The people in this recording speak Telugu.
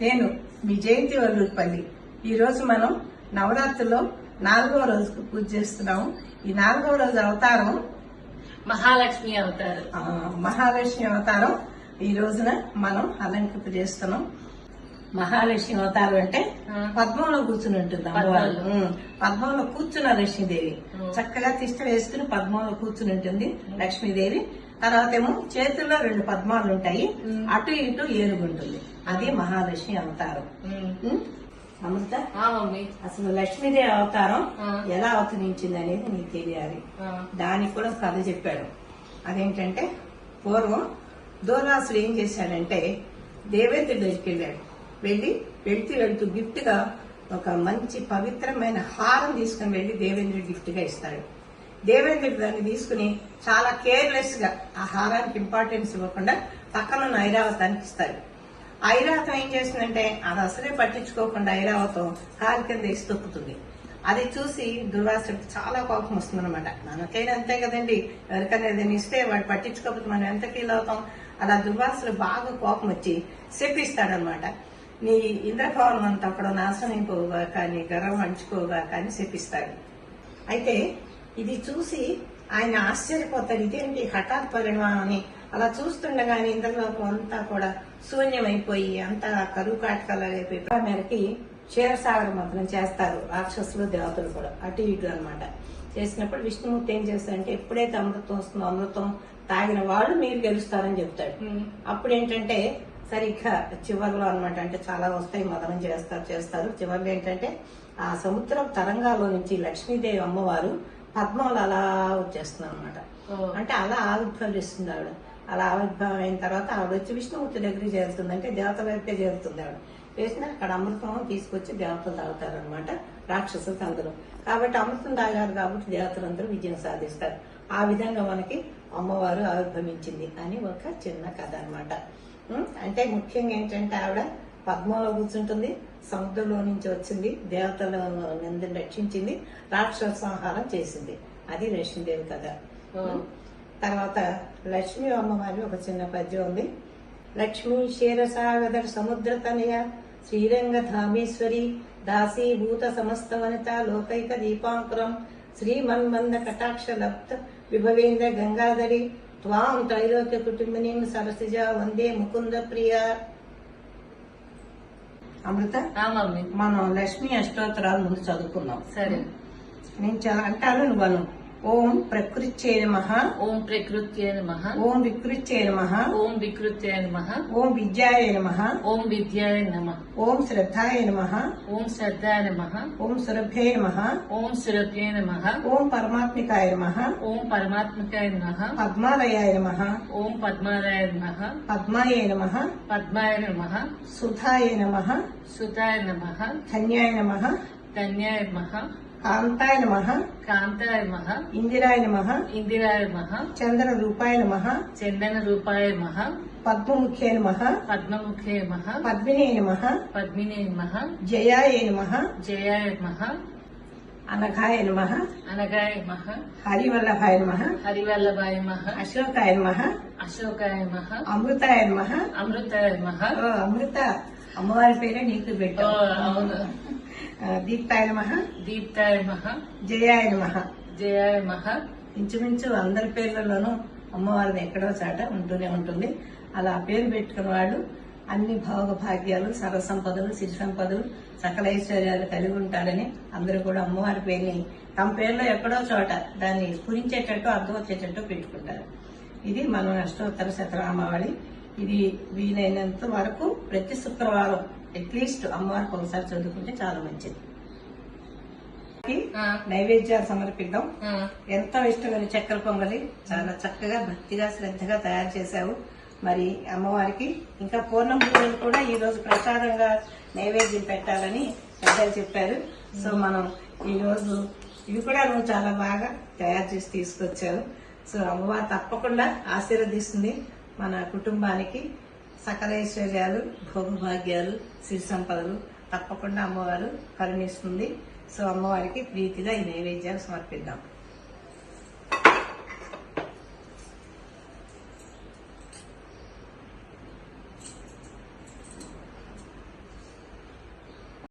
నేను మీ జయంతి వల్లూరుపల్లి ఈరోజు మనం నవరాత్రిలో నాలుగవ రోజుకు పూజ చేస్తున్నాము. ఈ నాలుగవ రోజు అవతారం మహాలక్ష్మి అవుతారు. మహాలక్ష్మి అవతారం. ఈ రోజున మనం అలంకృత చేస్తున్నాం. మహాలక్ష్మి అవతారం అంటే. పద్మంలో కూర్చుని ఉంటుంది అమ్మవారు. పద్మంలో. కూర్చున్న లక్ష్మీదేవి. చక్కగా తిష్ట వేసుకుని పద్మంలో కూర్చుని ఉంటుంది లక్ష్మీదేవి. తర్వాత ఏమో చేతుల్లో రెండు పద్మాలు ఉంటాయి. అటు ఇటు ఏనుగు ఉంటుంది అది మహాలక్ష్మి అవతారం? అమృత అసలు లక్ష్మీదేవి అవతారం. ఎలా అవతరించింది అనేది నీకు తెలియాలి. దానికి కూడా కథ చెప్పాడు. అదేంటంటే పూర్వం దూర్వాసుడు ఏం చేశాడంటే దేవేంద్రుడి దగ్గరికి వెళ్ళాడు. వెళ్ళి వెళ్తూ వెళ్తూ గిఫ్ట్గా ఒక మంచి పవిత్రమైన హారం తీసుకుని వెళ్ళి దేవేంద్రుడి గిఫ్ట్గా ఇస్తాడు. దేవేంద్రుడు దాన్ని తీసుకుని చాలా కేర్లెస్గా ఆ హారానికి ఇంపార్టెన్స్ ఇవ్వకుండా పక్కన ఉన్న ఐరావతానికి ఇస్తారు. ఐరావతం ఏం చేస్తుందంటే అది అసలే పట్టించుకోకుండా ఐరావతం కాలు కింద వేసి తొక్కుతుంది. అది చూసి దుర్వాసుడికి చాలా కోపం వస్తుంది అనమాట మనకైనా అంతే కదండి ఎవరికైనా ఏదైనా ఇస్తే వాడు పట్టించుకోకపోతే మనం ఎంత ఫీల్ అవుతాం? అలా దుర్వాసుడు బాగా కోపం వచ్చి శపిస్తాడనమాట నీ ఇంద్రభవనం అంతా అక్కడ నాశనం అయిపోగా కానీ గర్వం అంచుకోగా కానీ శపిస్తాడు. అయితే ఇది చూసి ఆయన ఆశ్చర్యపోతాడు ఇదేంటి హఠాత్ పరిణామం అని. అలా చూస్తుండగానే ఇంద్రలోకం అంతా కూడా శూన్యమైపోయి అంతా కరువు కాటకాలైపోయి మేరకి క్షీరసాగర మంత్రం చేస్తారు రాక్షసులు దేవతలు కూడా అటు ఇటు అన్నమాట. చేసినప్పుడు విష్ణుమూర్తి ఏం చేస్తాడంటే ఎప్పుడైతే అమృతం వస్తుందో అమృతం తాగిన వాళ్ళు మీరు గెలుస్తారని చెప్తాడు. అప్పుడు ఏంటంటే సరిగ్గా చివర్లో అన్నమాట అంటే చాలా వస్తాయి మదనం చేస్తారు చేస్తారు. చివర్లో ఏంటంటే ఆ సముద్రం తరంగాల్లో నుంచి లక్ష్మీదేవి అమ్మవారు పద్మాలు అలా వచ్చేస్తుంది అనమాట అంటే అలా ఆవిర్భవిస్తుంది ఆవిడ. అలా ఆవిర్భావం అయిన తర్వాత ఆవిడ వచ్చి విష్ణుమూర్తి దగ్గరికి చేరుతుంది అంటే దేవతల వైపే చేరుతుంది ఆవిడ. చేసిన అక్కడ అమృతం తీసుకొచ్చి దేవతలు తాగుతారు అనమాట రాక్షసులు అందరూ కాబట్టి అమృతం తాగారు కాబట్టి దేవతలందరూ విజయం సాధిస్తారు. ఆ విధంగా మనకి అమ్మవారు ఆవిర్భవించింది అని ఒక చిన్న కథ అనమాట అంటే ముఖ్యంగా ఏంటంటే ఆవిడ పద్మంలో కూర్చుంటుంది సముద్రంలో నుంచి వచ్చింది దేవతల నిందని రక్షించింది రాక్షస సంహారం చేసింది. అది లక్ష్మీదేవి కథ. తర్వాత లక్ష్మీ అమ్మవారి ఒక చిన్న పద్యం ఉంది. లక్ష్మీ క్షీరసాగర సముద్ర తనయ శ్రీరంగ ధామేశ్వరి దాసీభూత సమస్త వనిత లోకైక దీపాంకురం శ్రీమన్మంద కటాక్ష లబ్ధ విభవేంద్ర గంగాధరి త్వాం త్రైలోక్య కుటుంబినీం సరసిజ వందే ముకుంద ప్రియ. అమృత? మనం లక్ష్మీ అష్టోత్తరాలు ముందు చదువుకున్నాం సరే. నేను చాలా అంటాను నువ్వు అను. ఓం ప్రకృత్యే నమః ఓం ప్రకృత్యే నమః ఓం వికృత్యే నమః ఓం వికృత్యే నమః ఓం విద్యాయ నమః ఓం విద్యాయ నమః ఓం శ్రద్ధాయ నమః ఓం శ్రద్ధాయ నమః ఓం సురభ్యే నమః ఓం సురభ్యే నమః ఓం పరమాత్మికాయ నమః ఓం పరమాత్మకాయ నమః పద్మాలయాయ నమః ఓం పద్మారాయ నమః పద్మాయ నమః పద్మాయ నమః సుధాయ నమః సుతాయ నమః ధన్యాయ నమః ధన్యాయ నమః కాంతాయ నమః. కాంతాయ నమః. ఇందిరాయ నమః. ఇందిరాయ నమః. చంద్ర రూపాయ నమః. చందన రూపాయ నమః. పద్మముఖ్యే నమః. పద్మముఖే నమః. పద్మినే నమః. పద్మినే నమః. జయాయ నమః. జయాయ నమః. అనఘాయ నమః. అనగాయ నమః. హరివల్లభాయ నమః. హరివల్లభాయ నమః. అశోకాయ నమః. అశోకాయ నమః. అమృతాయ నమః. అమృతాయ నమః. అమృత. అమ్మవారి పేరే నీకు పెట్టావు. అవును. దీప్తాయ నమః. దీప్తాయ నమః. జయాయ నమః. జయాయ నమః. ఇంచుమించు అందరి పేర్లలోనూ అమ్మవారిది ఎక్కడో చాట ఉంటూనే ఉంటుంది. అలా పేరు పెట్టుకున్న వాళ్ళు అన్ని భోగ భాగ్యాలు సర్వ సంపదలు సిరి సంపదలు సకల ఐశ్వర్యాలు కలిగి ఉంటాడని అందరూ కూడా అమ్మవారి పేరుని తమ పేరులో ఎక్కడో చోట దాన్ని స్ఫురించేటట్టు అర్థం వచ్చేటట్టు పెట్టుకుంటారు. ఇది మనం అష్టోత్తర శతరామావళి. ఇది వీలైనంత వరకు ప్రతి శుక్రవారం అట్లీస్ట్ అమ్మవారికి ఒకసారి చదువుకుంటే చాలా మంచిది. నైవేద్యాలు సమర్పిద్దాం. ఎంతో ఇష్టమైన చక్కెర పొంగలి. చాలా చక్కగా భక్తిగా శ్రద్ధగా తయారు చేశావు. మరి అమ్మవారికి ఇంకా పూర్ణం పూజలు కూడా ఈ రోజు ప్రసాదంగా నైవేద్యం పెట్టాలని పెద్దలు చెప్పారు. సో మనం ఈ రోజు ఇవి కూడా నువ్వు చాలా బాగా తయారు చేసి తీసుకొచ్చావు. సో అమ్మవారు తప్పకుండా ఆశీర్వదిస్తుంది మన కుటుంబానికి. సకల ఐశ్వర్యాలు భోగభాగ్యాలు సిరి సంపదలు తప్పకుండా అమ్మవారు కరుణిస్తుంది. సో అమ్మవారికి ప్రీతిగా ఈ నైవేద్యాలు సమర్పిద్దాం.